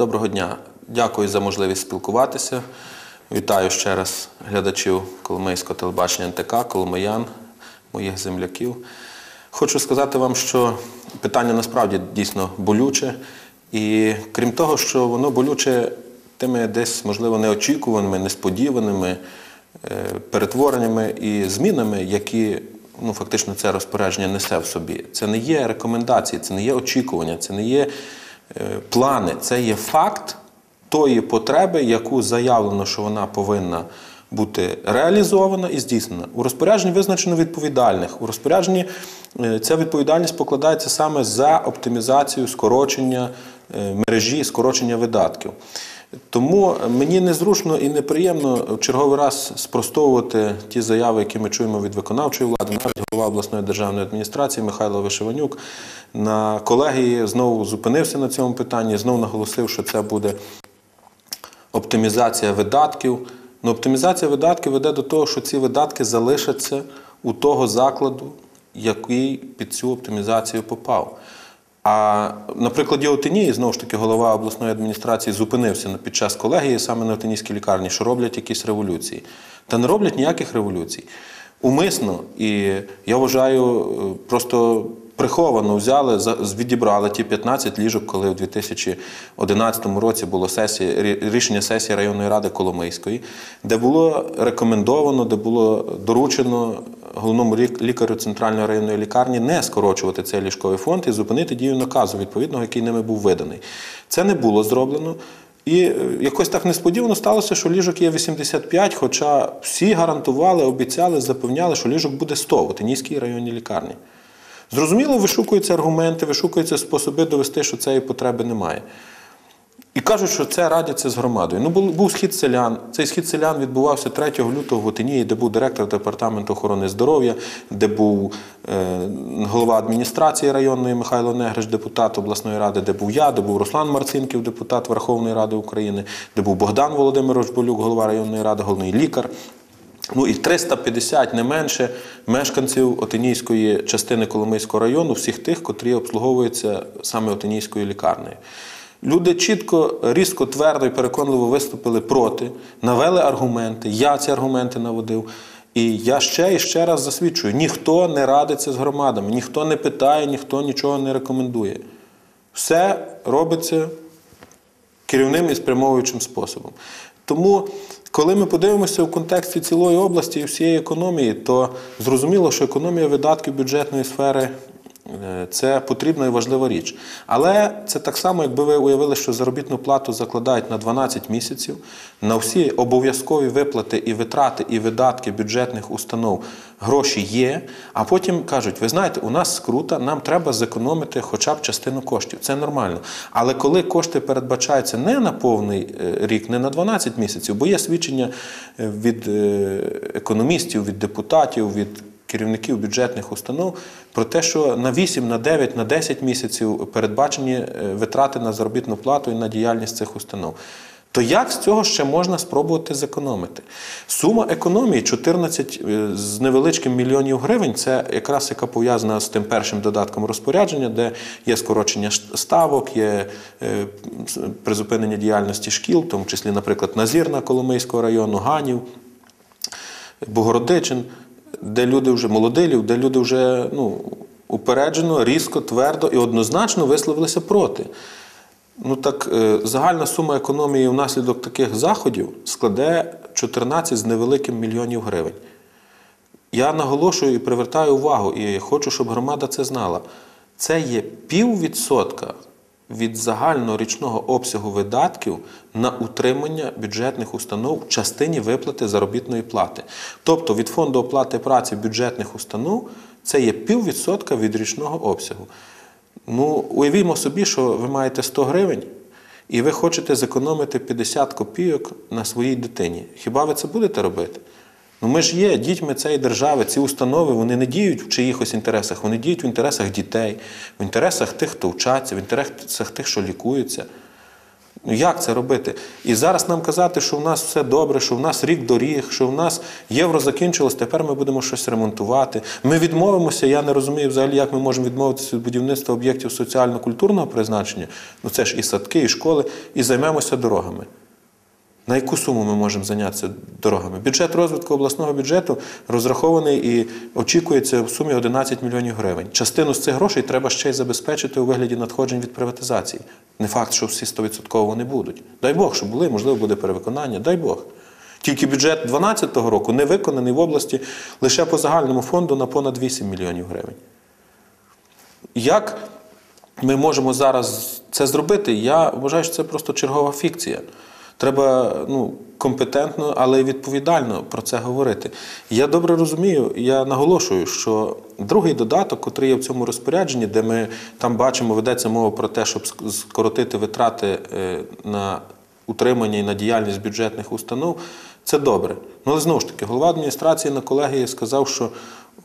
Доброго дня. Дякую за можливість спілкуватися. Вітаю ще раз глядачів Коломийського телебачення НТК, Коломиян, моїх земляків. Хочу сказати вам, що питання насправді дійсно болюче. І крім того, що воно болюче тими десь, можливо, неочікуваними, несподіваними е, перетвореннями і змінами, які ну, фактично це розпорядження несе в собі. Це не є рекомендації, це не є очікування, це не є плани, це є факт тої потреби, яку заявлено, що вона повинна бути реалізована і здійснена. У розпорядженні визначено відповідальних. У розпорядженні е, ця відповідальність покладається саме за оптимізацію, скорочення е, мережі, скорочення видатків. Тому мені незручно і неприємно в черговий раз спростовувати ті заяви, які ми чуємо від виконавчої влади, навіть голова обласної державної адміністрації Михайло Вишиванюк на колегії знову зупинився на цьому питанні, знову наголосив, що це буде оптимізація видатків. Ну, оптимізація видатків веде до того, що ці видатки залишаться у того закладу, який під цю оптимізацію попав. А на прикладі Отинії, знову ж таки, голова обласної адміністрації зупинився під час колегії саме на Отинійській лікарні, що роблять якісь революції. Та не роблять ніяких революцій. Умисно, і я вважаю, просто приховано взяли, відібрали ті 15 ліжок, коли у 2011 році було сесія, рішення сесії районної ради Коломийської, де було рекомендовано, де було доручено головному лікарю центральної районної лікарні не скорочувати цей ліжковий фонд і зупинити дію наказу, відповідного, який ними був виданий. Це не було зроблено. І е, якось так несподівано сталося, що ліжок є 85, хоча всі гарантували, обіцяли, запевняли, що ліжок буде 100 в Отинійській районній лікарні. Зрозуміло, вишукуються аргументи, вишукуються способи довести, що цієї потреби немає. І кажуть, що це радяться з громадою. Ну, був, був схід селян. Цей схід селян відбувався 3 лютого в Отинії, де був директор департаменту охорони здоров'я, де був е, голова адміністрації районної Михайло Негриш, депутат обласної ради, де був я, де був Руслан Марцинків, депутат Верховної Ради України, де був Богдан Володимирович Болюк, голова районної ради, головний лікар. Ну і 350 не менше мешканців Отинійської частини Коломийського району, всіх тих, котрі обслуговуються саме Отинійською лікарнею. Люди чітко, різко, твердо і переконливо виступили проти, навели аргументи. Я ці аргументи наводив. І я ще і ще раз засвідчую: ніхто не радиться з громадами, ніхто не питає, ніхто нічого не рекомендує. Все робиться керівним і спрямовуючим способом. Тому, коли ми подивимося в контексті цілої області і всієї економії, то зрозуміло, що економія видатків бюджетної сфери це потрібна і важлива річ. Але це так само, якби ви уявили, що заробітну плату закладають на 12 місяців, на всі обов'язкові виплати і витрати, і видатки бюджетних установ гроші є, а потім кажуть, ви знаєте, у нас скрута, нам треба зекономити хоча б частину коштів. Це нормально. Але коли кошти передбачаються не на повний е, рік, не на 12 місяців, бо є свідчення е, від економістів, від депутатів, від керівників бюджетних установ про те, що на 8, на 9, на 10 місяців передбачені е, витрати на заробітну плату і на діяльність цих установ. То як з цього ще можна спробувати зекономити? Сума економії 14 е, з невеличким мільйонів гривень це якраз яка пов'язана з тим першим додатком розпорядження, де є скорочення ставок, є е, призупинення діяльності шкіл, в тому числі, наприклад, Назірна Коломийського району, Ганів, Богородичин де люди вже молоді, де люди вже ну, упереджено, різко, твердо і однозначно висловилися проти. Ну так, е, загальна сума економії внаслідок таких заходів складе 14 з невеликим мільйонів гривень. Я наголошую і привертаю увагу, і хочу, щоб громада це знала. Це є піввідсотка від загального річного обсягу видатків на утримання бюджетних установ в частині виплати заробітної плати. Тобто від фонду оплати праці бюджетних установ це є піввідсотка від річного обсягу. Ну, уявімо собі, що ви маєте 100 гривень. І ви хочете зекономити 50 копійок на своїй дитині. Хіба ви це будете робити? Ну ми ж є дітьми цієї держави, ці установи вони не діють в чиїхось інтересах, вони діють в інтересах дітей, в інтересах тих, хто вчаться, в інтересах тих, що лікуються. Ну як це робити? І зараз нам казати, що в нас все добре, що в нас рік доріг, що в нас євро закінчилось, тепер ми будемо щось ремонтувати. Ми відмовимося. Я не розумію взагалі, як ми можемо відмовитися від будівництва об'єктів соціально-культурного призначення. Ну це ж і садки, і школи, і займемося дорогами. На яку суму ми можемо зайнятися дорогами? Бюджет розвитку обласного бюджету розрахований і очікується в сумі 11 мільйонів гривень. Частину з цих грошей треба ще й забезпечити у вигляді надходжень від приватизації. Не факт, що всі 100% вони будуть. Дай Бог, щоб були, можливо, буде перевиконання. Дай Бог. Тільки бюджет 2012 року не виконаний в області лише по загальному фонду на понад 8 мільйонів гривень. Як ми можемо зараз це зробити? Я вважаю, що це просто чергова фікція. Треба ну, компетентно, але й відповідально про це говорити. Я добре розумію, я наголошую, що другий додаток, який є в цьому розпорядженні, де ми там бачимо, ведеться мова про те, щоб скоротити витрати е, на утримання і на діяльність бюджетних установ, це добре. Ну, але знову ж таки, голова адміністрації на колегії сказав, що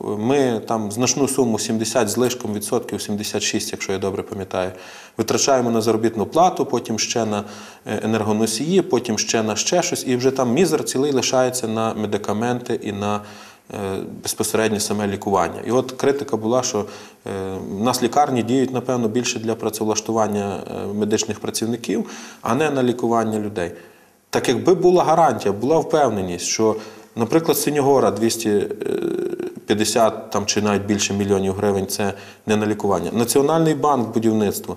ми там значну суму 70 з лишком відсотків, 76, якщо я добре пам'ятаю, витрачаємо на заробітну плату, потім ще на е, енергоносії, потім ще на ще щось, і вже там мізер цілий лишається на медикаменти і на е, безпосереднє саме лікування. І от критика була, що е, в нас лікарні діють, напевно, більше для працевлаштування медичних працівників, а не на лікування людей. Так якби була гарантія, була впевненість, що, наприклад, Синьогора 200 50 там, чи навіть більше мільйонів гривень це не на лікування. Національний банк будівництва.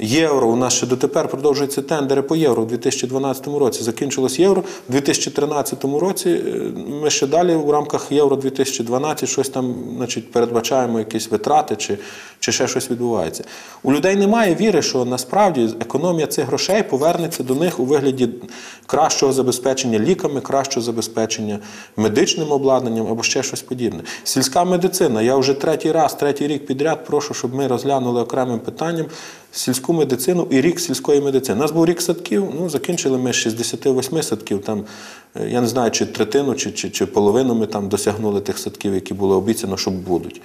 Євро у нас ще дотепер продовжуються тендери по євро у 2012 році. Закінчилось євро. У 2013 році е, ми ще далі у рамках Євро 2012 щось там значить, передбачаємо якісь витрати чи чи ще щось відбувається. У людей немає віри, що насправді економія цих грошей повернеться до них у вигляді кращого забезпечення ліками, кращого забезпечення медичним обладнанням або ще щось подібне. Сільська медицина. Я вже третій раз, третій рік підряд прошу, щоб ми розглянули окремим питанням сільську медицину і рік сільської медицини. У нас був рік садків, ну закінчили ми з 68 садків. Там е, я не знаю, чи третину, чи, чи, чи половину ми там досягнули тих садків, які було обіцяно, що будуть.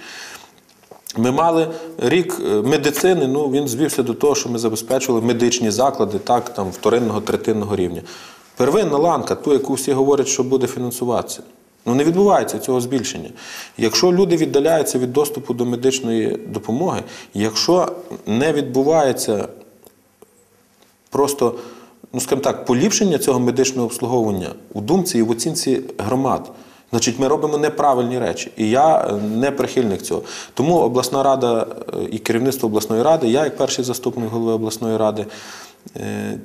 Ми мали рік е, медицини, ну він звівся до того, що ми забезпечували медичні заклади так, там, вторинного, третинного рівня. Первинна ланка, ту, яку всі говорять, що буде фінансуватися. Ну не відбувається цього збільшення. Якщо люди віддаляються від доступу до медичної допомоги, якщо не відбувається просто, ну скажімо так, поліпшення цього медичного обслуговування у думці і в оцінці громад. Значить, ми робимо неправильні речі. І я не прихильник цього. Тому обласна рада е, і керівництво обласної ради, я, як перший заступник голови обласної ради, е,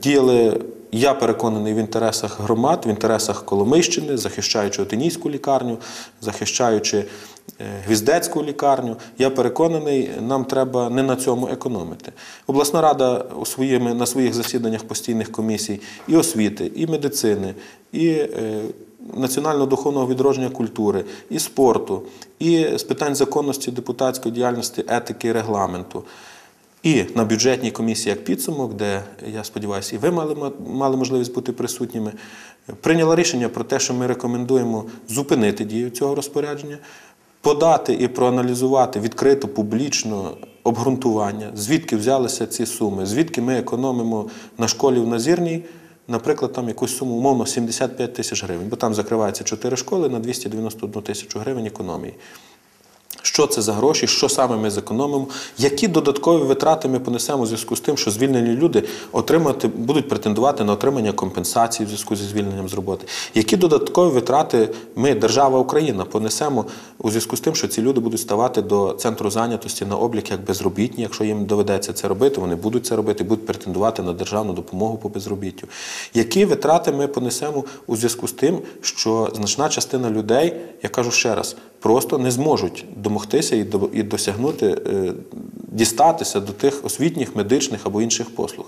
діяли, я переконаний в інтересах громад, в інтересах Коломийщини, захищаючи Отинійську лікарню, захищаючи е, Гвіздецьку лікарню. Я переконаний, нам треба не на цьому економити. Обласна рада у своїми, на своїх засіданнях постійних комісій і освіти, і медицини, і національного духовного відродження культури, і спорту, і з питань законності депутатської діяльності, етики регламенту. І на бюджетній комісії як підсумок, де я сподіваюся, і ви мали мали можливість бути присутніми, прийняла рішення про те, що ми рекомендуємо зупинити дію цього розпорядження, подати і проаналізувати відкрито публічно обґрунтування, звідки взялися ці суми, звідки ми економимо на школі в Назірній наприклад, там якусь суму умовно 75 тисяч гривень, бо там закриваються 4 школи на 291 тисячу гривень економії. Що це за гроші, що саме ми зекономимо, які додаткові витрати ми понесемо у зв'язку з тим, що звільнені люди отримати, будуть претендувати на отримання компенсації в зв'язку зі звільненням з роботи. Які додаткові витрати ми, держава Україна, понесемо у зв'язку з тим, що ці люди будуть ставати до центру зайнятості на облік як безробітні, якщо їм доведеться це робити, вони будуть це робити, будуть претендувати на державну допомогу по безробіттю. Які витрати ми понесемо у зв'язку з тим, що значна частина людей, я кажу ще раз, просто не зможуть домогтися і досягнути, е, дістатися до тих освітніх, медичних або інших послуг.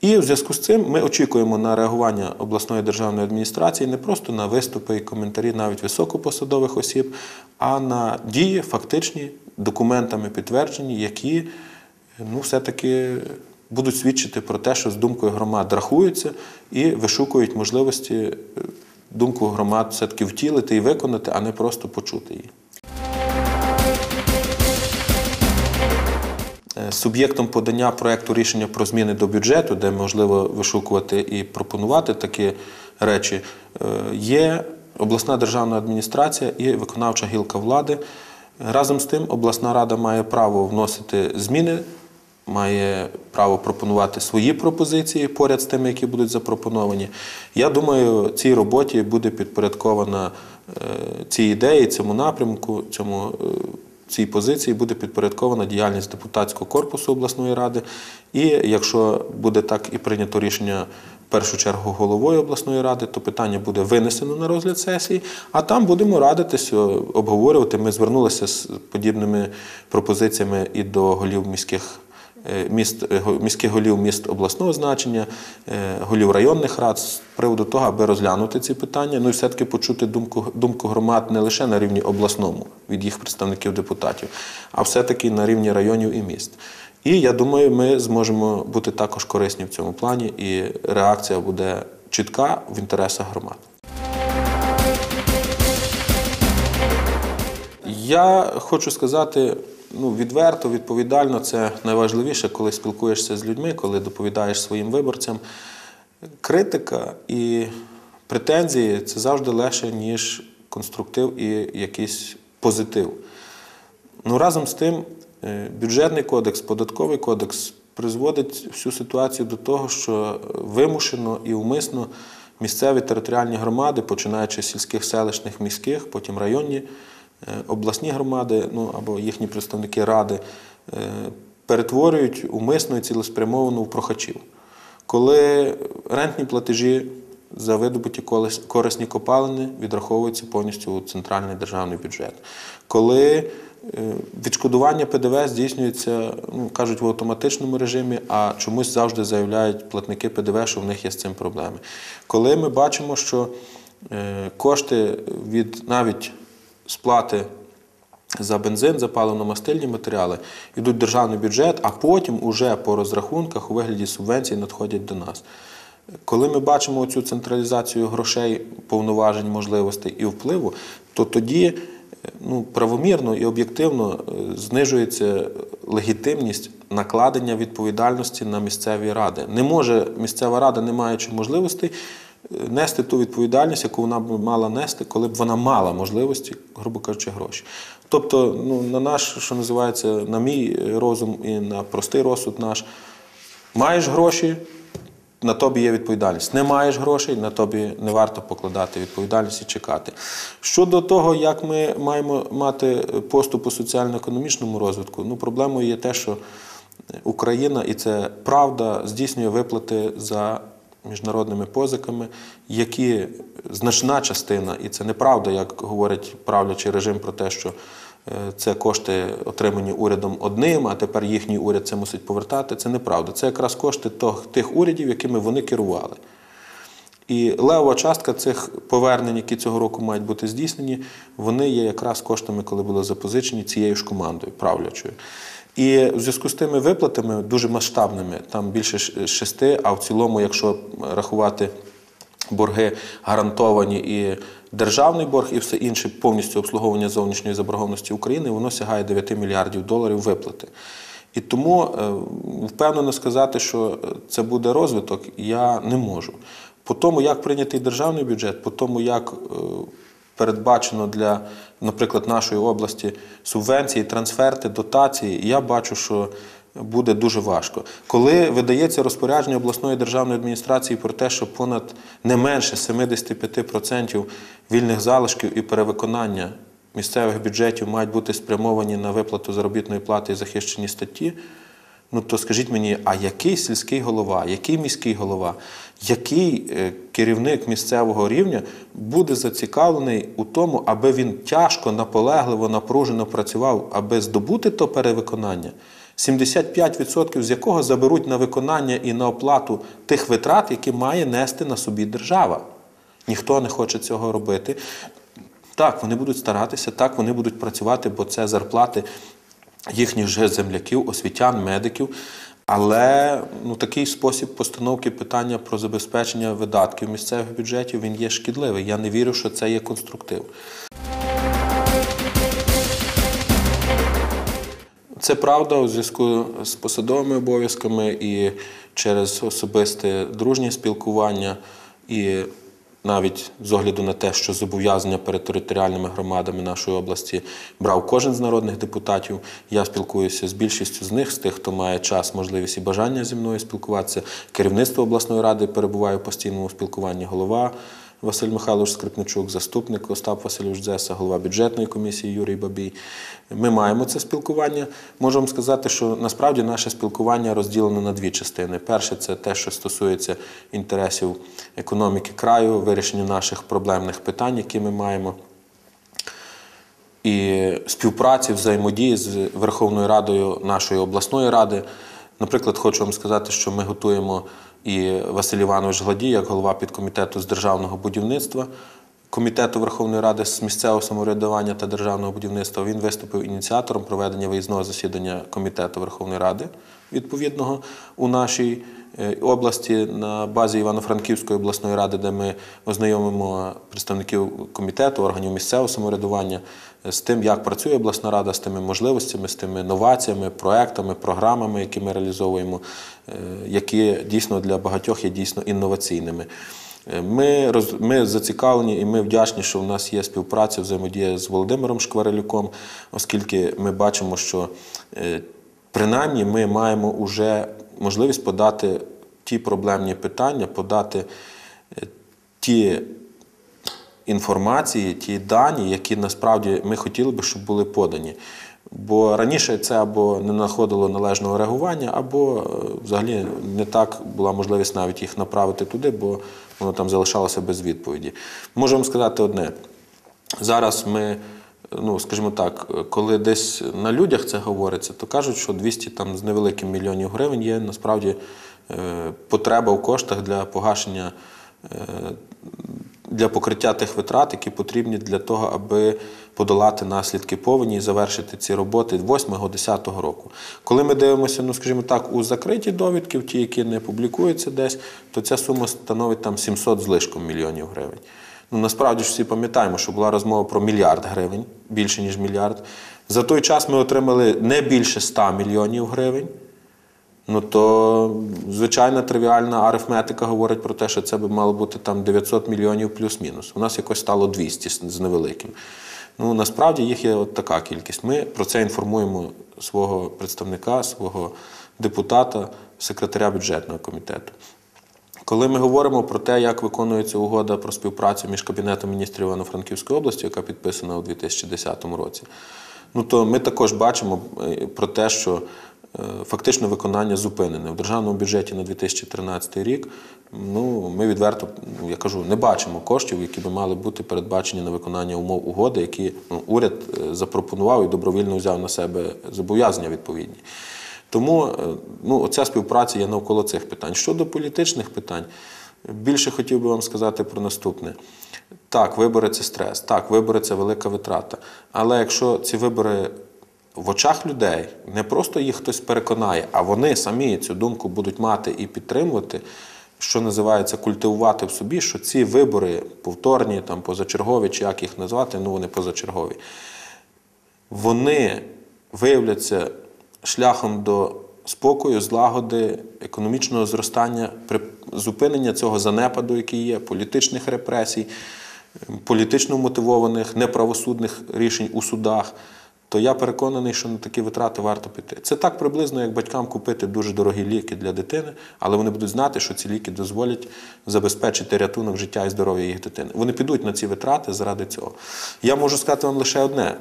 І в зв'язку з цим ми очікуємо на реагування обласної державної адміністрації не просто на виступи і коментарі навіть високопосадових осіб, а на дії, фактичні, документами підтверджені, які ну, все-таки будуть свідчити про те, що з думкою громад рахуються і вишукують можливості е, думку громад все-таки втілити і виконати, а не просто почути її. е, суб'єктом подання проекту рішення про зміни до бюджету, де можливо вишукувати і пропонувати такі речі, е, є обласна державна адміністрація і виконавча гілка влади. Разом з тим, обласна рада має право вносити зміни, має право пропонувати свої пропозиції поряд з тими, які будуть запропоновані. Я думаю, цій роботі буде підпорядкована е, цій ідеї, цьому напрямку, цьому. е, Цій позиції буде підпорядкована діяльність депутатського корпусу обласної ради. І якщо буде так і прийнято рішення в першу чергу головою обласної ради, то питання буде винесено на розгляд сесії, а там будемо радитися, обговорювати. Ми звернулися з подібними пропозиціями і до голів міських. Е, Міст е, міських голів міст обласного значення, е, голів районних рад з приводу того, аби розглянути ці питання, ну і все-таки почути думку, думку громад не лише на рівні обласному від їх представників депутатів, а все-таки на рівні районів і міст. І я думаю, ми зможемо бути також корисні в цьому плані, і реакція буде чітка в інтересах громад. Я хочу сказати ну, відверто, відповідально, це найважливіше, коли спілкуєшся з людьми, коли доповідаєш своїм виборцям. Критика і претензії це завжди легше, ніж конструктив і якийсь позитив. Ну, разом з тим, е, бюджетний кодекс, податковий кодекс призводить всю ситуацію до того, що вимушено і умисно місцеві територіальні громади, починаючи з сільських селищних міських, потім районні, обласні громади, ну або їхні представники ради, е, перетворюють умисно і цілеспрямовано в прохачів. Коли рентні платежі за видобуті корисні копалини відраховуються повністю у центральний державний бюджет. Коли е, відшкодування ПДВ здійснюється, ну, кажуть, в автоматичному режимі, а чомусь завжди заявляють платники ПДВ, що в них є з цим проблеми. Коли ми бачимо, що е, кошти від навіть сплати за бензин, за паливно-мастильні матеріали йдуть в державний бюджет, а потім уже по розрахунках у вигляді субвенцій надходять до нас. Коли ми бачимо цю централізацію грошей, повноважень, можливостей і впливу, то тоді е, ну, правомірно і об'єктивно е, знижується легітимність накладення відповідальності на місцеві ради. Не може місцева рада, не маючи можливостей, нести ту відповідальність, яку вона б мала нести, коли б вона мала можливості, грубо кажучи, гроші. Тобто, ну, на наш, що називається, на мій розум і на простий розсуд наш, маєш гроші, на тобі є відповідальність. Не маєш грошей, на тобі не варто покладати відповідальність і чекати. Щодо того, як ми маємо мати поступ у соціально-економічному розвитку, ну проблемою є те, що Україна, і це правда, здійснює виплати за міжнародними позиками, які значна частина, і це неправда, як говорить правлячий режим про те, що е, це кошти отримані урядом одним, а тепер їхній уряд це мусить повертати. Це неправда. Це якраз кошти тих урядів, якими вони керували. І левова частка цих повернень, які цього року мають бути здійснені, вони є якраз коштами, коли були запозичені цією ж командою правлячою. І в зв'язку з тими виплатами дуже масштабними, там більше шести, а в цілому, якщо рахувати борги гарантовані і державний борг, і все інше повністю обслуговування зовнішньої заборгованості України, воно сягає 9 мільярдів доларів виплати. І тому е, впевнено сказати, що це буде розвиток, я не можу. По тому, як прийнятий державний бюджет, по тому, як е, передбачено для, наприклад, нашої області субвенції, трансферти, дотації, я бачу, що буде дуже важко. Коли видається розпорядження обласної державної адміністрації про те, що понад не менше 75% вільних залишків і перевиконання місцевих бюджетів мають бути спрямовані на виплату заробітної плати і захищені статті. Ну то скажіть мені, а який сільський голова, який міський голова, який е, керівник місцевого рівня буде зацікавлений у тому, аби він тяжко, наполегливо, напружено працював, аби здобути то перевиконання, 75% з якого заберуть на виконання і на оплату тих витрат, які має нести на собі держава. Ніхто не хоче цього робити. Так, вони будуть старатися, так, вони будуть працювати, бо це зарплати їхніх же земляків, освітян, медиків. Але ну, такий спосіб постановки питання про забезпечення видатків місцевих бюджетів він є шкідливий. Я не вірю, що це є конструктив. Це правда у зв'язку з посадовими обов'язками і через особисте дружнє спілкування, і навіть з огляду на те, що зобов'язання перед територіальними громадами нашої області брав кожен з народних депутатів. Я спілкуюся з більшістю з них, з тих, хто має час, можливість і бажання зі мною спілкуватися. Керівництво обласної ради перебуває в постійному спілкуванні голова. Василь Михайлович Скрипничук, заступник Остап Васильович Дзеса, голова бюджетної комісії Юрій Бабій. Ми маємо це спілкування. Можу вам сказати, що насправді наше спілкування розділено на дві частини. Перше це те, що стосується інтересів економіки краю, вирішення наших проблемних питань, які ми маємо. І співпраці, взаємодії з Верховною Радою нашої обласної ради. Наприклад, хочу вам сказати, що ми готуємо і Василь Іванович Гладій, як голова підкомітету з державного будівництва комітету Верховної Ради з місцевого самоврядування та державного будівництва. Він виступив ініціатором проведення виїзного засідання комітету Верховної Ради відповідного у нашій е, області на базі Івано-Франківської обласної ради, де ми ознайомимо представників комітету, органів місцевого самоврядування з тим, як працює обласна рада, з тими можливостями, з тими новаціями, проектами, програмами, які ми реалізовуємо, е, які дійсно для багатьох є дійсно інноваційними. Е, ми роз, ми зацікавлені і ми вдячні, що в нас є співпраця, взаємодія з Володимиром Шкварилюком, оскільки ми бачимо, що е, принаймні ми маємо вже можливість подати ті проблемні питання, подати ті інформації, ті дані, які насправді ми хотіли би, щоб були подані. Бо раніше це або не знаходило належного реагування, або е, взагалі не так була можливість навіть їх направити туди, бо воно там залишалося без відповіді. Можу вам сказати одне. Зараз ми, ну скажімо так, коли десь на людях це говориться, то кажуть, що 200 там з невеликим мільйонів гривень є насправді е, потреба в коштах для погашення. Для покриття тих витрат, які потрібні для того, аби подолати наслідки повені і завершити ці роботи 8-10 року. Коли ми дивимося, ну скажімо так, у закриті довідки, в ті, які не публікуються десь, то ця сума становить там 700 злишком мільйонів гривень. Ну насправді ж всі пам'ятаємо, що була розмова про мільярд гривень, більше ніж мільярд. За той час ми отримали не більше 100 мільйонів гривень ну то звичайна тривіальна арифметика говорить про те, що це би мало бути там 900 мільйонів плюс-мінус. У нас якось стало 200 з невеликим. Ну насправді їх є от така кількість. Ми про це інформуємо свого представника, свого депутата, секретаря бюджетного комітету. Коли ми говоримо про те, як виконується угода про співпрацю між Кабінетом міністрів Івано-Франківської області, яка підписана у 2010 році, ну то ми також бачимо е, про те, що фактично виконання зупинене. В державному бюджеті на 2013 рік ну, ми відверто, я кажу, не бачимо коштів, які би мали бути передбачені на виконання умов угоди, які ну, уряд е, запропонував і добровільно взяв на себе зобов'язання відповідні. Тому е, ну, ця співпраця є навколо цих питань. Щодо політичних питань, більше хотів би вам сказати про наступне. Так, вибори це стрес, так, вибори це велика витрата. Але якщо ці вибори в очах людей не просто їх хтось переконає, а вони самі цю думку будуть мати і підтримувати, що називається культивувати в собі, що ці вибори повторні, там, позачергові, чи як їх назвати, ну вони позачергові, вони виявляться шляхом до спокою, злагоди, економічного зростання, зупинення цього занепаду, який є, політичних репресій, політично мотивованих неправосудних рішень у судах то я переконаний, що на такі витрати варто піти. Це так приблизно, як батькам купити дуже дорогі ліки для дитини, але вони будуть знати, що ці ліки дозволять забезпечити рятунок життя і здоров'я їх дитини. Вони підуть на ці витрати заради цього. Я можу сказати вам лише одне.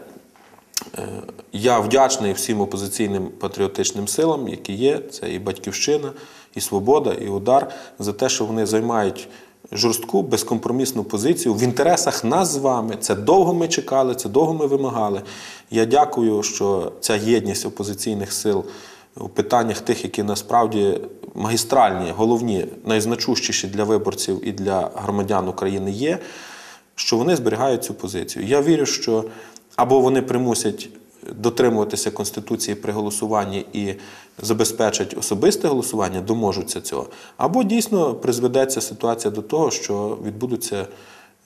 Е, я вдячний всім опозиційним патріотичним силам, які є. Це і Батьківщина, і Свобода, і Удар, за те, що вони займають жорстку, безкомпромісну позицію в інтересах нас з вами. Це довго ми чекали, це довго ми вимагали. Я дякую, що ця єдність опозиційних сил у питаннях тих, які насправді магістральні, головні, найзначущіші для виборців і для громадян України є, що вони зберігають цю позицію. Я вірю, що або вони примусять дотримуватися Конституції при голосуванні і забезпечать особисте голосування, доможуться цього. Або дійсно призведеться ситуація до того, що відбудуться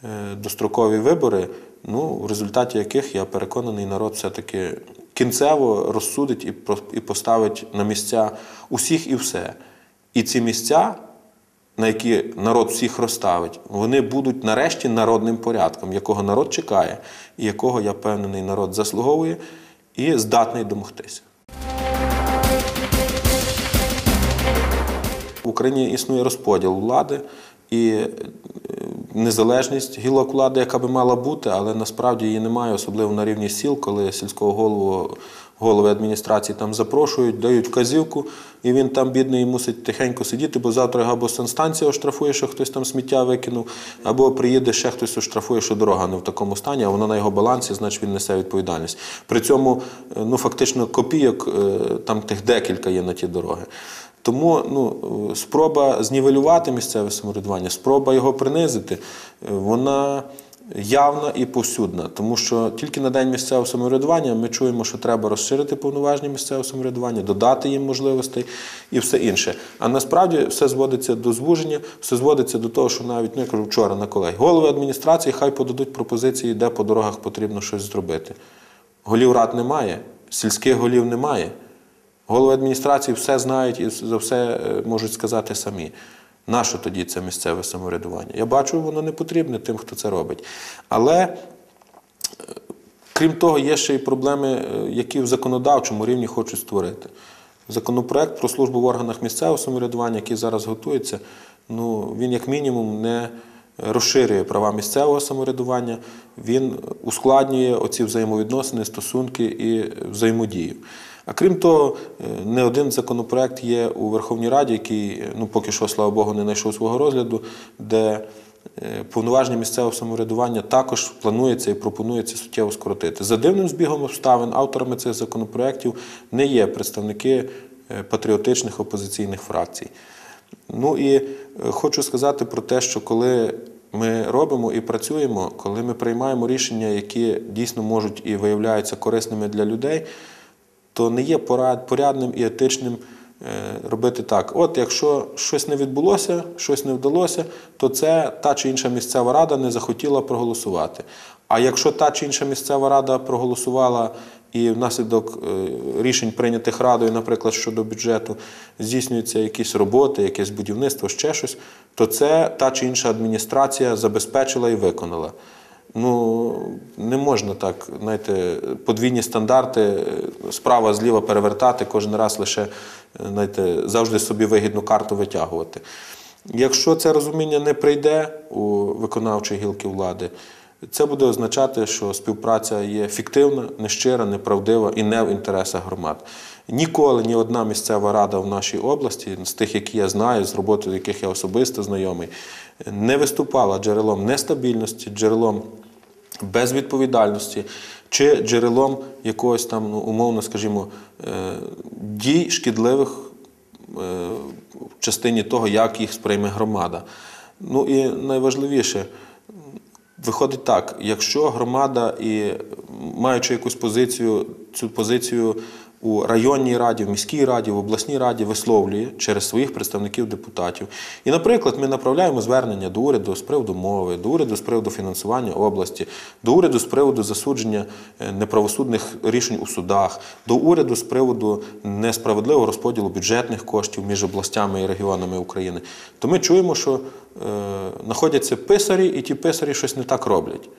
е, дострокові вибори, ну, в результаті яких я переконаний, народ все-таки кінцево розсудить і поставить на місця усіх і все. І ці місця, на які народ всіх розставить, вони будуть нарешті народним порядком, якого народ чекає, і якого, я впевнений, народ заслуговує і здатний домогтися. В Україні існує розподіл влади і е, незалежність гілок влади, яка би мала бути, але насправді її немає, особливо на рівні сіл, коли сільського голову, голови адміністрації там запрошують, дають вказівку, і він там, бідний, мусить тихенько сидіти, бо завтра або санстанція оштрафує, що хтось там сміття викинув, або приїде ще хтось оштрафує, що дорога не в такому стані, а вона на його балансі, значить він несе відповідальність. При цьому е, ну, фактично копійок е, там тих декілька є на ті дороги. Тому ну, е, спроба знівелювати місцеве самоврядування, спроба його принизити, вона явна і повсюдна. Тому що тільки на день місцевого самоврядування ми чуємо, що треба розширити повноваження місцевого самоврядування, додати їм можливостей і все інше. А насправді все зводиться до звуження, все зводиться до того, що навіть ну я кажу вчора на колег, голови адміністрації хай подадуть пропозиції, де по дорогах потрібно щось зробити. Голів рад немає, сільських голів немає. Голови адміністрації все знають і за все е, можуть сказати самі. Нащо тоді це місцеве самоврядування? Я бачу, воно не потрібне тим, хто це робить. Але, е, крім того, є ще й проблеми, е, які в законодавчому рівні хочуть створити. Законопроект про службу в органах місцевого самоврядування, який зараз готується, ну, він як мінімум не розширює права місцевого самоврядування, він ускладнює оці взаємовідносини, стосунки і взаємодію. А крім того, е, не один законопроект є у Верховній Раді, який ну, поки що, слава Богу, не знайшов свого розгляду, де е, повноваження місцевого самоврядування також планується і пропонується суттєво скоротити. За дивним збігом обставин авторами цих законопроєктів не є представники е, патріотичних опозиційних фракцій. Ну і е, хочу сказати про те, що коли ми робимо і працюємо, коли ми приймаємо рішення, які дійсно можуть і виявляються корисними для людей, то не є порядним і етичним е, робити так. От якщо щось не відбулося, щось не вдалося, то це та чи інша місцева рада не захотіла проголосувати. А якщо та чи інша місцева рада проголосувала і внаслідок е, рішень, прийнятих радою, наприклад, щодо бюджету, здійснюються якісь роботи, якесь будівництво, ще щось, то це та чи інша адміністрація забезпечила і виконала. Ну, не можна так, знаєте, подвійні стандарти, справа зліва перевертати, кожен раз лише знаєте, завжди собі вигідну карту витягувати. Якщо це розуміння не прийде у виконавчої гілки влади, це буде означати, що співпраця є фіктивна, нещира, неправдива і не в інтересах громад. Ніколи ні одна місцева рада в нашій області, з тих, які я знаю, з роботи яких я особисто знайомий, не виступала джерелом нестабільності, джерелом безвідповідальності чи джерелом якогось там, ну, умовно, скажімо, е, дій шкідливих е, в частині того, як їх сприйме громада. Ну і найважливіше, виходить так, якщо громада і маючи якусь позицію, цю позицію у районній раді, в міській раді, в обласній раді висловлює через своїх представників депутатів. І, наприклад, ми направляємо звернення до уряду з приводу мови, до уряду з приводу фінансування області, до уряду з приводу засудження е, неправосудних рішень у судах, до уряду з приводу несправедливого розподілу бюджетних коштів між областями і регіонами України. То ми чуємо, що е, знаходяться писарі, і ті писарі щось не так роблять.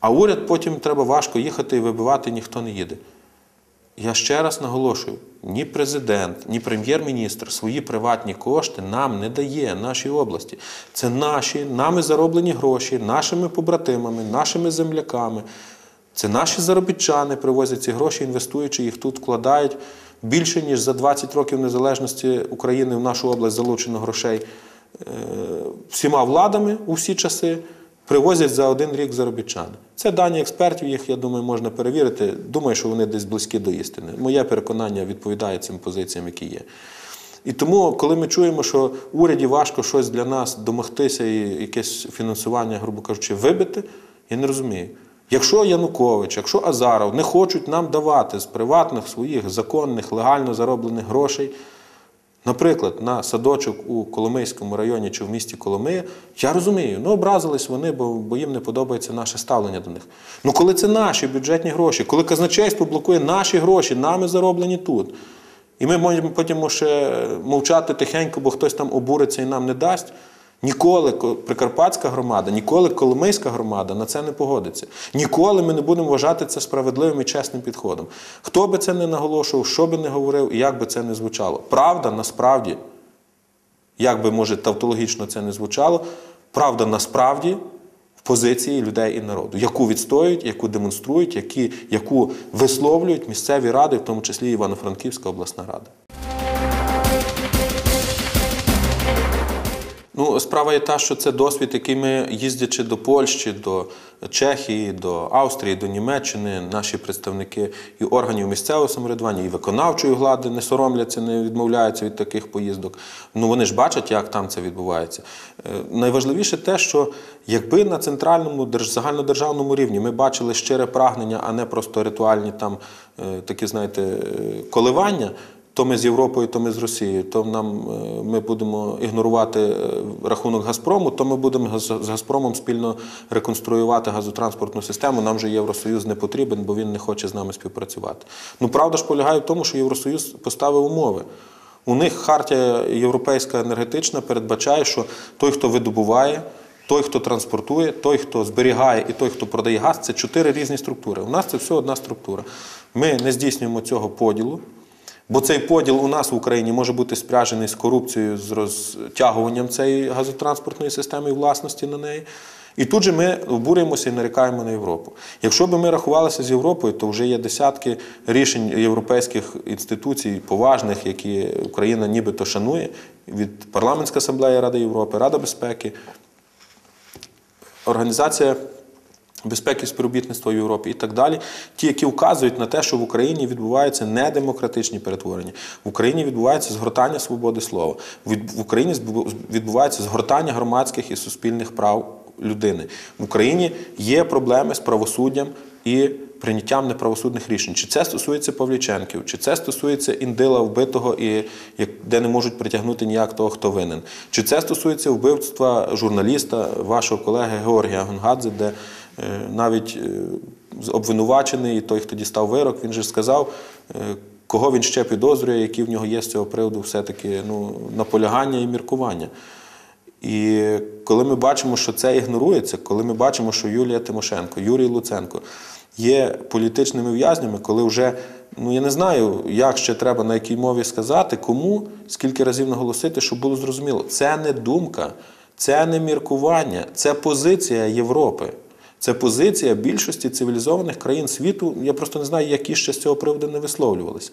А уряд потім треба важко їхати і вибивати, ніхто не їде. Я ще раз наголошую: ні президент, ні прем'єр-міністр свої приватні кошти нам не дає нашій області. Це наші нами зароблені гроші, нашими побратимами, нашими земляками. Це наші заробітчани привозять ці гроші, інвестуючи їх тут, вкладають більше, ніж за 20 років незалежності України в нашу область залучено грошей е, всіма владами у всі часи. Привозять за один рік заробітчани. Це дані експертів, їх, я думаю, можна перевірити. Думаю, що вони десь близькі до істини. Моє переконання відповідає цим позиціям, які є. І тому, коли ми чуємо, що уряді важко щось для нас домогтися і якесь фінансування, грубо кажучи, вибити, я не розумію. Якщо Янукович, якщо Азаров не хочуть нам давати з приватних своїх законних, легально зароблених грошей, Наприклад, на садочок у Коломийському районі чи в місті Коломия, я розумію, ну образились вони, бо, бо їм не подобається наше ставлення до них. Ну коли це наші бюджетні гроші, коли казначейство блокує наші гроші, нами зароблені тут. І ми можемо потім ще мовчати тихенько, бо хтось там обуриться і нам не дасть. Ніколи Прикарпатська громада, ніколи Коломийська громада на це не погодиться. Ніколи ми не будемо вважати це справедливим і чесним підходом. Хто би це не наголошував, що би не говорив і як би це не звучало. Правда, насправді, як би може тавтологічно це не звучало, правда насправді в позиції людей і народу, яку відстоюють, яку демонструють, які, яку висловлюють місцеві ради, в тому числі Івано-Франківська обласна рада. Ну, справа є та, що це досвід, який ми, їздячи до Польщі, до Чехії, до Австрії, до Німеччини, наші представники і органів місцевого самоврядування, і виконавчої влади не соромляться, не відмовляються від таких поїздок. Ну вони ж бачать, як там це відбувається. Е, Найважливіше те, що якби на центральному держ- загальнодержавному рівні ми бачили щире прагнення, а не просто ритуальні там е, такі, знаєте, е, коливання то ми з Європою, то ми з Росією, то нам е, ми будемо ігнорувати е, рахунок Газпрому, то ми будемо з Газпромом спільно реконструювати газотранспортну систему. Нам же Євросоюз не потрібен, бо він не хоче з нами співпрацювати. Ну правда ж полягає в тому, що Євросоюз поставив умови. У них хартія європейська енергетична передбачає, що той, хто видобуває, той, хто транспортує, той, хто зберігає, і той, хто продає газ, це чотири різні структури. У нас це все одна структура. Ми не здійснюємо цього поділу. Бо цей поділ у нас в Україні може бути спряжений з корупцією, з розтягуванням цієї газотранспортної системи і власності на неї. І тут же ми обурюємося і нарікаємо на Європу. Якщо б ми рахувалися з Європою, то вже є десятки рішень європейських інституцій поважних, які Україна нібито шанує від Парламентська асамблея Ради Європи, Рада безпеки, Організація безпеки співробітництва в Європі і так далі, ті, які вказують на те, що в Україні відбуваються недемократичні перетворення, в Україні відбувається згортання свободи слова, в Україні відбувається згортання громадських і суспільних прав людини. В Україні є проблеми з правосуддям і прийняттям неправосудних рішень. Чи це стосується Павліченків, чи це стосується індила вбитого, і де не можуть притягнути ніяк того, хто винен, чи це стосується вбивства журналіста, вашого колеги Георгія Гонгадзе, де навіть е, обвинувачений той, хто дістав вирок, він же сказав, е, кого він ще підозрює, які в нього є з цього приводу все-таки ну, наполягання і міркування. І коли ми бачимо, що це ігнорується, коли ми бачимо, що Юлія Тимошенко, Юрій Луценко є політичними в'язнями, коли вже, ну я не знаю, як ще треба на якій мові сказати, кому, скільки разів наголосити, щоб було зрозуміло, це не думка, це не міркування, це позиція Європи. Це позиція більшості цивілізованих країн світу. Я просто не знаю, які ще з цього приводу не висловлювалися.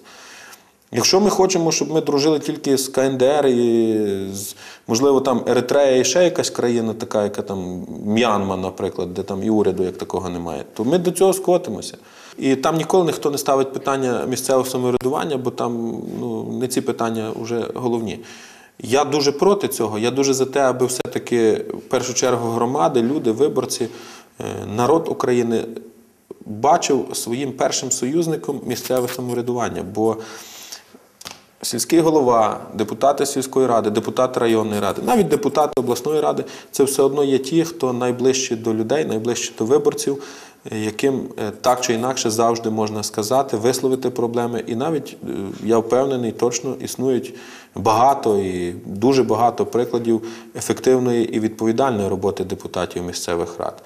Якщо ми хочемо, щоб ми дружили тільки з КНДР і з, можливо, там Еритрея і ще якась країна, така, яка там М'янма, наприклад, де там і уряду як такого немає, то ми до цього скотимося. І там ніколи ніхто не ставить питання місцевого самоврядування, бо там ну, не ці питання вже головні. Я дуже проти цього. Я дуже за те, аби все-таки в першу чергу громади, люди, виборці, народ України бачив своїм першим союзником місцеве самоврядування. Бо сільський голова, депутати сільської ради, депутати районної ради, навіть депутати обласної ради це все одно є ті, хто найближчі до людей, найближчі до виборців, е, яким е, так чи інакше завжди можна сказати, висловити проблеми. І навіть е, я впевнений, точно існують багато і дуже багато прикладів ефективної і відповідальної роботи депутатів місцевих рад.